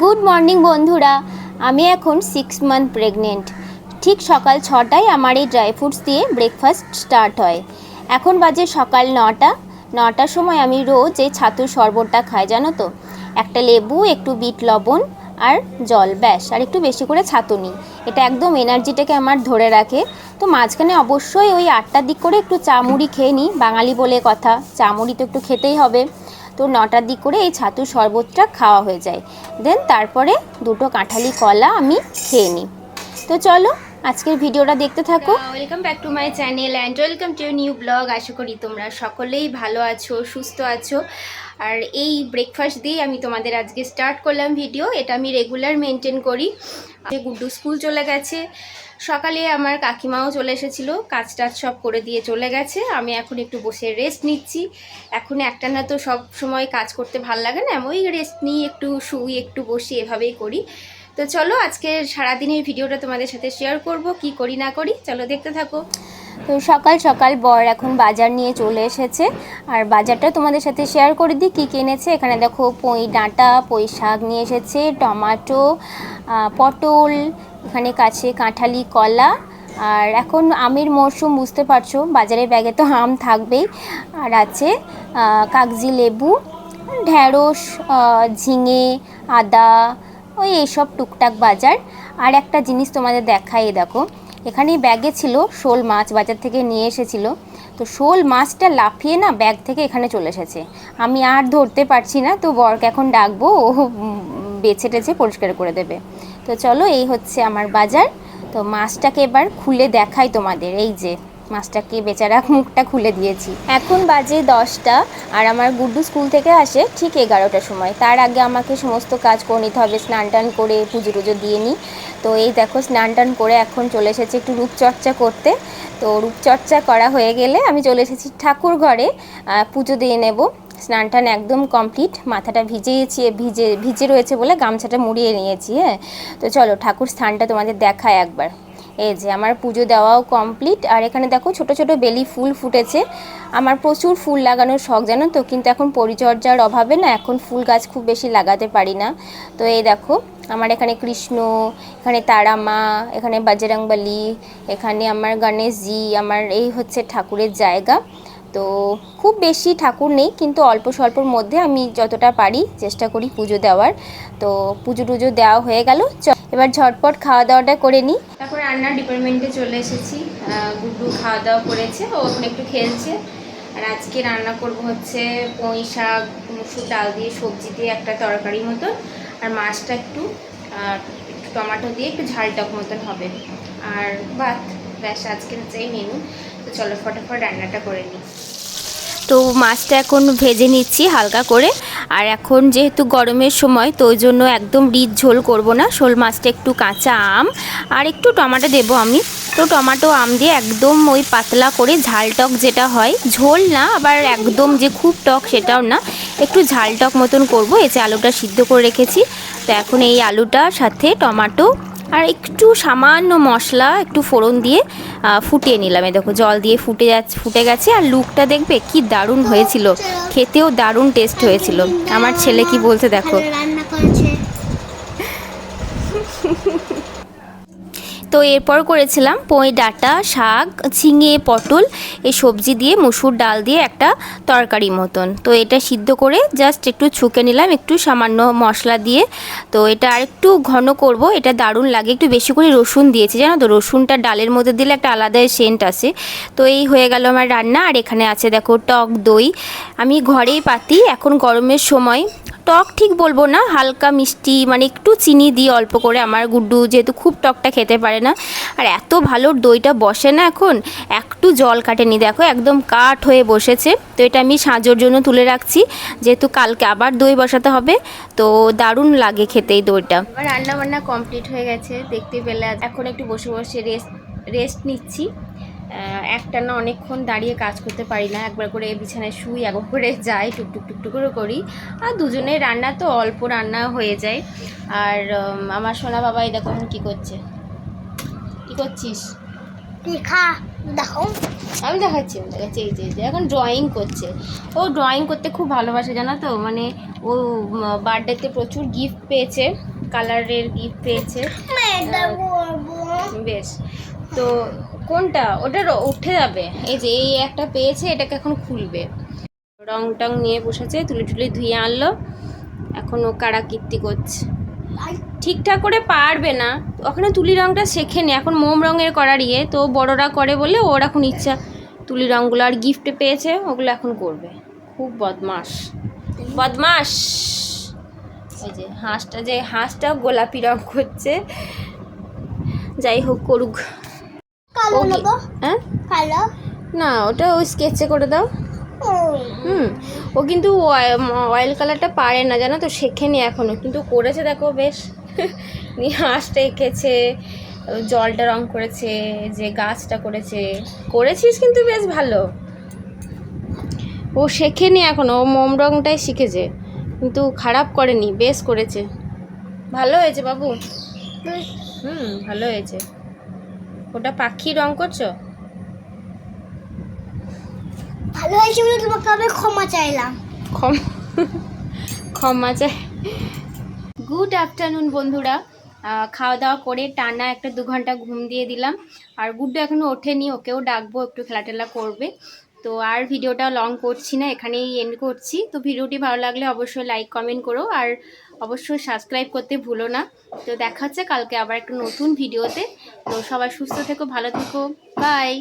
Good morning বন্ধুরা। আমি এখন সিক্স মান্থ প্রেগনেন্ট ঠিক সকাল ছটায় আমার এই ড্রাই ফ্রুটস দিয়ে ব্রেকফাস্ট স্টার্ট হয়। এখন বাজে সকাল নটা। নটার সময় আমি রোজ এই ছাতুর শরবতটা খাই, জানো তো? একটা লেবু, একটু বিট লবণ আর জল, ব্যাস। আর একটু বেশি করে ছাতু নিই। এটা একদম এনার্জিটাকে আমার ধরে রাখে। তো মাঝখানে অবশ্যই ওই আটটার দিক করে একটু চা মুড়ি খেয়ে নিই। বাঙালি বলে কথা, চা মুড়ি তো একটু খেতেই হবে। তো নটার দিক করে এই ছাতুর শরবতটা খাওয়া হয়ে যায়। দেন তারপরে দুটো কাঁঠালি কলা আমি খেয়ে নিই। তো চলো, আজকের ভিডিওটা দেখতে থাকো। Welcome back to my channel and welcome to new blog আশা করি তোমরা সকলেই ভালো আছো, সুস্থ আছো। আর এই ব্রেকফাস্ট দিয়ে আমি তোমাদের আজকে স্টার্ট করলাম ভিডিও এটা আমি রেগুলার মেনটেন করি। আজকে গুড্ডু স্কুল চলে গেছে। সকালে আমার কাকিমাও চলে এসেছিল কাজ টাজ সব করে দিয়ে চলে গেছে। আমি এখন একটু বসে রেস্ট নিচ্ছি। এখন একটা না তো সব সময় কাজ করতে ভালো লাগে না, ওই রেস্ট নিই, একটু শুই, একটু বসি, এভাবেই করি। তো চলো আজকে সারাদিনের ভিডিওটা তোমাদের সাথে শেয়ার করব, কি করি না করি, চলো দেখতে থাকো। তো সকাল সকাল বর এখন বাজার নিয়ে চলে এসেছে। আর বাজারটা তোমাদের সাথে শেয়ার করে দিই, কী কিনেছে এখানে দেখো, পই ডাঁটা, পই শাক নিয়ে এসেছে, টমাটো পটল এখানে কাছে কাঁঠালি, কলা আর এখন আমের মরশুম, বুঝতে পারছ, বাজারের ব্যাগে তো আম থাকবেই। আর আছে কাগজি লেবু ঢ্যাঁড়স ঝিঙে, আদা, ওই এইসব টুকটাক বাজার। আর একটা জিনিস তোমাদের দেখাই, দেখো, এখানে ব্যাগে ছিল শোল মাছ বাজার থেকে নিয়ে এসেছিল। তো শোল মাছটা লাফিয়ে না ব্যাগ থেকে এখানে চলে এসেছে। আমি আর ধরতে পারছি না, তো বরকে এখন ডাকবো, ও বেছে টেছে পরিষ্কার করে দেবে। তো চলো, এই হচ্ছে আমার বাজার। তো মাছটাকে এবার খুলে দেখাই তোমাদের, এই যে। মাছটাকে বেচারা মুখটা খুলে দিয়েছি। এখন বাজে দশটা আর আমার গুড্ডু স্কুল থেকে আসে ঠিক এগারোটার সময়। তার আগে আমাকে সমস্ত কাজ করে নিতে হবে, স্নান টান করে পুজো টুজো দিয়ে নিই। তো এই দেখো স্নান টান করে এখন চলে এসেছি একটু রূপচর্চা করতে। তো রূপচর্চা করা হয়ে গেলে আমি চলে এসেছি ঠাকুর ঘরে পুজো দিয়ে নেব। স্নান টান একদম কমপ্লিট, মাথাটা ভিজেছি, ভিজে ভিজে রয়েছে বলে গামছাটা মুড়িয়ে নিয়েছি হ্যাঁ। তো চলো ঠাকুর স্থানটা তোমাদের দেখায় একবার। এই যে আমার পুজো দেওয়াও কমপ্লিট আর এখানে দেখো ছোট ছোট বেলি ফুল ফুটেছে। আমার প্রচুর ফুল লাগানোর শখ, জানো তো? কিন্তু এখন পরিচর্যার অভাবে না এখন ফুল গাছ খুব বেশি লাগাতে পারি না। তো এই দেখো, আমার এখানে কৃষ্ণ, এখানে তারা মা এখানে বাজরংবলী, এখানে আমার গণেশজি, আমার এই হচ্ছে ঠাকুরের জায়গা। তো খুব বেশি ঠাকুর নেই, কিন্তু অল্প স্বল্পর মধ্যে আমি যতটা পারি চেষ্টা করি পুজো দেওয়ার। তো পুজো টুজো দেওয়া হয়ে গেল এবার ঝটপট খাওয়া দাওয়াটা করে নিই। তারপর রান্নার ডিপার্টমেন্টে চলে এসেছি। গুড্ডু খাওয়া দাওয়া করেছে, ও এখন একটু খেলছে। আর আজকে রান্না করব হচ্ছে পুঁই শাক, মুসুর ডাল দিয়ে সবজি দিয়ে একটা তরকারি মতন, আর মাছটা একটু একটু টমেটো দিয়ে একটু ঝাল টক মতন হবে। আর ভাত ব্যাস আজকের হচ্ছে এই মেনু তো চলো, ফটাফট রান্নাটা করে নিই। তো মাছটা এখন ভেজে নিচ্ছি হালকা করে। আর এখন যেহেতু গরমের সময়, তো ওই জন্য একদম রিচ ঝোল করব না। শোল মাছটা একটু কাঁচা আম আর একটু টমাটো দেবো আমি। তো টমাটো আম দিয়ে একদম ওই পাতলা করে ঝাল টক যেটা হয়, ঝোল না, আবার একদম যে খুব টক সেটাও না, একটু ঝাল টক মতন করব। এই যে আলুটা সিদ্ধ করে রেখেছি। তো এখন এই আলুটার সাথে টমাটো আর একটু সামান্য মশলা একটু ফোড়ন দিয়ে ফুটিয়ে নিলাম। এই দেখো জল দিয়ে ফুটে যাচ্ছে ফুটে গেছে আর লুকটা দেখবে কি দারুণ হয়েছিল। খেতেও দারুণ টেস্ট হয়েছিল। আমার ছেলে কি বলছে দেখো। রান্না করেছে। তো এরপর করেছিলাম পই ডাঁটা, শাক, ঝিঙে, পটল এই সবজি দিয়ে মুসুর ডাল দিয়ে একটা তরকারি মতন। তো এটা সিদ্ধ করে জাস্ট একটু ছুঁকে নিলাম, একটু সামান্য মশলা দিয়ে। তো এটা আর একটু ঘন করব, এটা দারুণ লাগে। একটু বেশি করে রসুন দিয়েছি, জানো তো? রসুনটা ডালের মধ্যে দিলে একটা আলাদা সেন্ট আসে। তো এই হয়ে গেল আমার রান্না, আর এখানে আছে দেখো টক দই। আমি ঘরেই পাতি, এখন গরমের সময় টক ঠিক বলব না, হালকা মিষ্টি মানে একটু চিনি দিয়ে অল্প করে আমার গুড্ডু যেহেতু খুব টকটা খেতে পারে না। আর এত ভালো দইটা বসে না এখন, একটু জল কাটেনি। দেখো একদম কাঠ হয়ে বসেছে, তো এটা আমি সাঁজোর জন্য তুলে রাখছি। যেহেতু কালকে আবার দই বসাতে হবে, তো দারুণ লাগে খেতে এই দইটা। আমার রান্না বান্না কমপ্লিট হয়ে গেছে, দেখতে পেলে এখন একটু বসে বসে রেস্ট রেস্ট নিচ্ছি। একটা না অনেকক্ষণ দাঁড়িয়ে কাজ করতে পারি না। একবার করে বিছানায় শুই একবার করে যাই টুকটুক টুকটুক করে করি। আর দুজনের রান্না তো অল্প রান্না হয়ে যায়। আর আমার সোনা বাবা এই দেখো কী করছে। কী করছিস? দেখা আমি দেখাচ্ছি আমি দেখাচ্ছি এই যে এখন ড্রয়িং করছে। ও ড্রয়িং করতে খুব ভালোবাসে জানো তো? মানে ও বার্থডেতে প্রচুর গিফট পেয়েছে কালারের গিফট পেয়েছে। বেশ। তো কোনটা? ওটা উঠে যাবে। এই যে, এই একটা পেয়েছে, এটাকে এখন খুলবে। রং টং নিয়ে বসেছে, তুলি টুলি ধুয়ে আনলো। এখন ও কারাকীর্তি করছে। ঠিকঠাক করে পারবে না। ওখানে তুলি রংটা শেখেনি। এখন মোম রঙের করার ইয়ে। তো বড়রা করে বলে ওর এখন ইচ্ছা। তুলি রঙগুলো আর গিফট পেয়েছে, ওগুলো এখন করবে। খুব বদমাস বদমাস ওই যে, হাঁসটা যে হাঁসটা গোলাপি রং করছে। যাই হোক করুক। কালো নেব। হ্যাঁ? কালো। না ওটা ওই স্কেচে করে দাও। হুম। ও কিন্তু অয়েল কালারটা পারে না জানো তো শেখেনি এখনও। কিন্তু করেছে দেখো বেশ। নিয়ে হাঁসটা এঁকেছে জলটা রং করেছে যে গাছটা করেছে। করেছিস কিন্তু বেশ ভালো। ও শেখেনি এখনও ও মোম রংটাই শিখেছে। কিন্তু খারাপ করেনি বেশ করেছে। ভালো হয়েছে বাবু? হুম ভালো হয়েছে। ওটা পাখি রং করছ? ভালো হয়েছে বলে তোমাকে আমি ক্ষমা চাইলাম। ক্ষম ক্ষমা চাই। গুড আফটারনুন বন্ধুরা। খাওয়া দাওয়া করে টানা একটা দু ঘণ্টা ঘুম দিয়ে দিলাম। আর গুড্ডু এখনও ওঠেনি ওকেও ডাকবো একটু খেলা টেলা করবে। তো আর ভিডিওটা লং করছি না, এখানেই এন্ড করছি। তো ভিডিওটি ভালো লাগলে অবশ্যই লাইক কমেন্ট করো আর অবশ্যই সাবস্ক্রাইব করতে ভুলো না। তো দেখা হচ্ছে কালকে আবার একটা নতুন ভিডিওতে। তো সবাই সুস্থ থেকো, ভালো থেকো। বাই